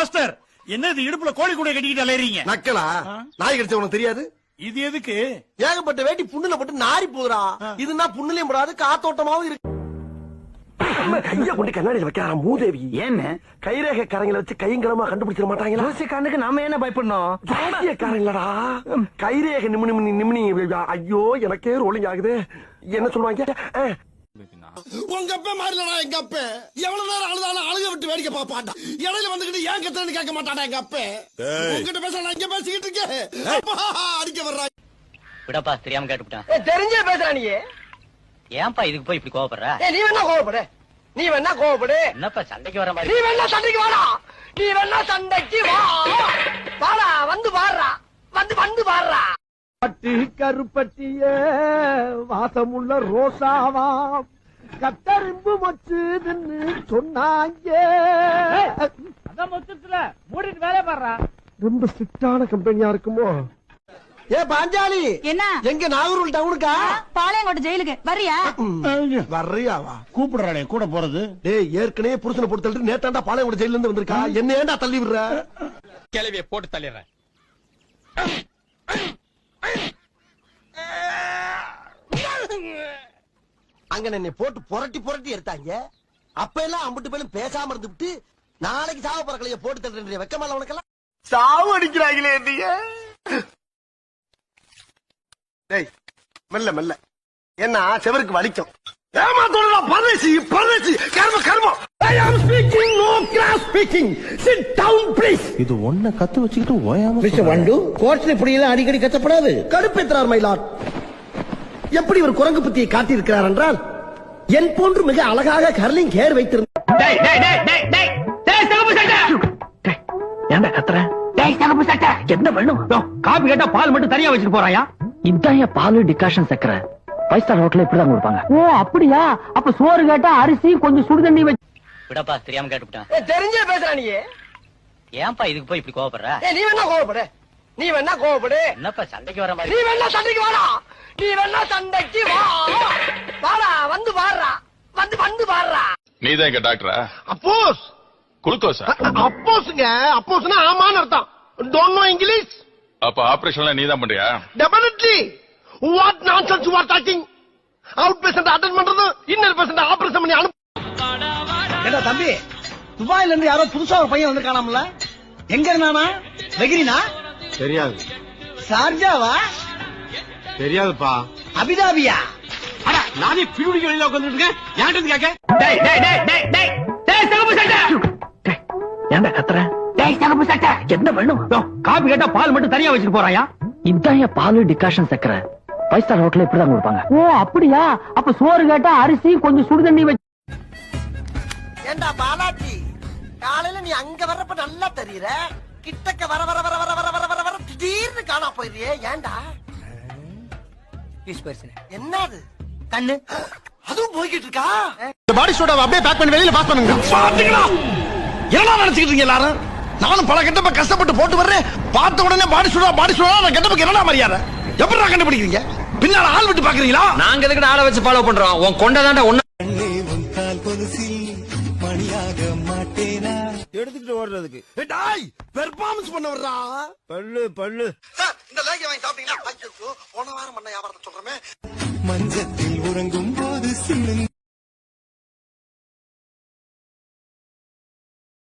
Master என்னது இடுப்புல கோழி கூட கட்டிக்கிட்டு அலையறீங்க? நக்கலா? நாய் கடிச்ச உனக்கு தெரியாது? இது எதுக்கு? ஏகப்பட்ட வேட்டி புண்ணுல போட்டு நாரி போகுறா இதுனா புண்ணுலயும் போடாது காத்தோட்டமாவும் இருக்கு. கைய கொண்டு கண்ணாடியில் வைக்கிறாரா மூதேவி? என்ன கைரேகை காரங்களை வச்சு கையங்கலமா கண்டுபிடிச்சிட மாட்டாங்களா? ஜோசியக்காரனுக்கு நாம என்ன பயப்படணும். ஜோசியக்காரங்களடா கைரேகை நிமினி நிமினி ஐயோ எனக்கே ரோலிங் ஆகுது. என்ன சொல்லுவாங்க? உங்க அப்பா மாறிலடா எங்க அப்ப எவ்வளவு நேரம் அழுதாலும் அழுக விட்டு வேடிக்கை பாப்பாண்டா இடையில வந்துகிட்டு ஏன் கத்துறன்னு கேட்க மாட்டாடா எங்க அப்ப உங்ககிட்ட பேச நான் இங்க பேசிக்கிட்டு இருக்கேன். அடிக்க வர்றா. விடப்பா தெரியாம கேட்டுவிட்டேன் தெரிஞ்சே பேசுறா நீ. ஏன்பா இதுக்கு போய் இப்படி கோவப்படுற? நீ வேணா கோவப்படு. நீ வேணா கோவப்படு. என்னப்பா சண்டைக்கு வர நீ மாதிரி வேணா சண்டைக்கு வாடா. நீ வேணா சண்டைக்கு வா. வாடா வந்து பாடுறா வந்து வந்து பாடுறா பட்டி கருப்பட்டிய வாசமுள்ள ரோசாவா? கத்தரிம்பு மச்சுதுன்னு சொன்னாங்க. அதான் மொத்தத்துல மூடிட்டு வேலை பாடுறா. ரொம்ப ஸ்ட்ரிக்டான கம்பெனியா இருக்குமோ? ஏ பாஞ்சாலி! என்ன? எங்க நாகூர் டவுனுக்கா? பாளையங்கோட்டை ஜெயிலுக்கு. வரியா வர்றியாவா கூப்பிடுறானே கூட போறது. டேய் ஏற்கனவே புருஷனை போட்டு தள்ளிட்டு நேத்தாண்டா பாளையங்கோட ஜெயில இருந்து வந்திருக்கா? என்ன ஏன்டா தள்ளி விடுற? கிளவிய போட்டு தள்ளிடுறேன். அங்க என்னை போட்டு புரட்டி புரட்டி எடுத்தாங்க. அப்ப எல்லாம் அம்பிட்டு பேரும் பேசாம இருந்துட்டு நாளைக்கு சாவ பறக்கலைய போட்டு தள்ளுற வெக்கமல்ல உனக்கெல்லாம்? சாவு அடிக்கிறாங்களே நீங்க டேய் மெல்ல மெல்ல. என்ன செவருக்கு வலிக்கும். ஏமாத்தோடா பரதேசி பரதேசி. கர்ம கர்மம். I am speaking no class speaking sit down please இது ஒன்ன கத்து வச்சுக்கிட்டு ஓயாம மிஸ்டர் வண்டு கோர்ட்ல இப்படி எல்லாம் அடிக்கடி கத்தப்படாது. கடுப்பேற்றார் மயிலாட் எப்படி ஒரு குரங்கு புத்தியை காட்டியிருக்கிறார் என்றால் என் போன்று மிக அழகாக கர்லிங் ஹேர் வைத்திருந்த ஏன்டா கத்துற? டேய் தகப்பு சட்டை! என்ன பண்ணும்? காபி கேட்டா பால் மட்டும் தனியா வச்சுட்டு போறாயா? இதான் என் பால் டிகாஷன் சக்கரை. ஃபைவ் ஸ்டார் ஹோட்டல்ல இப்படிதான் கொடுப்பாங்க. ஓ அப்படியா? அப்ப சோறு கேட்டா அரிசி கொஞ்சம் சுடுதண்ணி வச்சு விடப்பா தெரியாம கேட்டுவிட்டேன் தெரிஞ்சே பேசுறா நீ. ஏன்பா இதுக்கு போய் இப்படி கோவப்படுற? நீ வேணா கோவப்படு. நீ வேணா கோவப்படு. என்னப்பா சண்டைக்கு வர நீ மாதிரி வேணா சண்டைக்கு வாடா. நீ வேணா சண்டைக்கு வா. வாடா வந்து பாடுறா. வந்து வந்து பாடுறா. நீதான் எங்க டாக்டரா? அப்போஸ். குளுக்கோஸா? அப்போஸ்ங்க. அப்போஸ்னா ஆமான்னு அர்த்தம். டோன்ட் நோ இங்கிலீஷ் அப்ப ஆபரேஷன்லாம் நீதான் பண்றியா? Definitely what nonsense you are talking outpatient attend பண்றது இன்னர் பேஷண்ட் ஆபரேஷன் பண்ணி அனுப்பு ஏடா தம்பி துபாயில இருந்து யாரோ புதுசா ஒரு பையன் வந்து காணாமல எங்க இருந்தானா? வெகிரினா? தெரியாது. சார்ஜாவா? தெரியாதுப்பா. அபிதாபியா? அட நானே பிடிக்க வெளியில உட்காந்துட்டு இருக்கேன் கேட்க? என்ன கேட்டா பால் மட்டும் தனியா வச்சுட்டு போறாயா? இதான் பால் டிகாஷன் சக்கரை. ஃபைவ் ஸ்டார் இப்படிதான் கொடுப்பாங்க. ஓ அப்படியா? அப்ப சோறு கேட்டா அரிசி கொஞ்சம் சுடுதண்ணி வச்சு ஏண்டா பாலாஜி? காலையில நீ அங்க வர்றப்ப நல்லா தெரியற? கிட்டக்க வர வர வர வர வர வர திடீர்னு காணா போயிடுறியே ஏண்டா என்னது? கண்ணு. அதுவும் போய்கிட்டு இருக்கா? பாடி சோடாவை அப்படியே பேக் பண்ணி வெளியில பாஸ் பண்ணுங்க. பாத்தீங்களா என்ன நினைச்சிட்டு இருக்கீங்க எல்லாரும்? நானும் பல கெட்டப்ப கஷ்டப்பட்டு போட்டு வர்றேன். பார்த்த உடனே பாடி சோடா பாடி சோடா நான் கெட்டப்புக்கு என்னடா மரியாதை? எப்படி கண்டுபிடிக்கிறீங்க? பின்னால ஆள் விட்டு பாக்குறீங்களா நாங்க எதுக்கு ஆளை வச்சு ஃபாலோ பண்றோம்? உன் கொண்டதாண்டா ஒண்ணு எடுத்துக்கிட்டு ஓடுறதுக்கு. டாய் பெர்ஃபார்மன்ஸ் பண்ண வர்றா பல்லு பல்லு. சார் இந்த லேகிய வாங்கி சாப்பிட்டீங்களா ஐயோ, போன வாரம் பண்ண வியாபாரத்தை சொல்றமே. மஞ்சத்தில் உறங்கும் போது சின்ன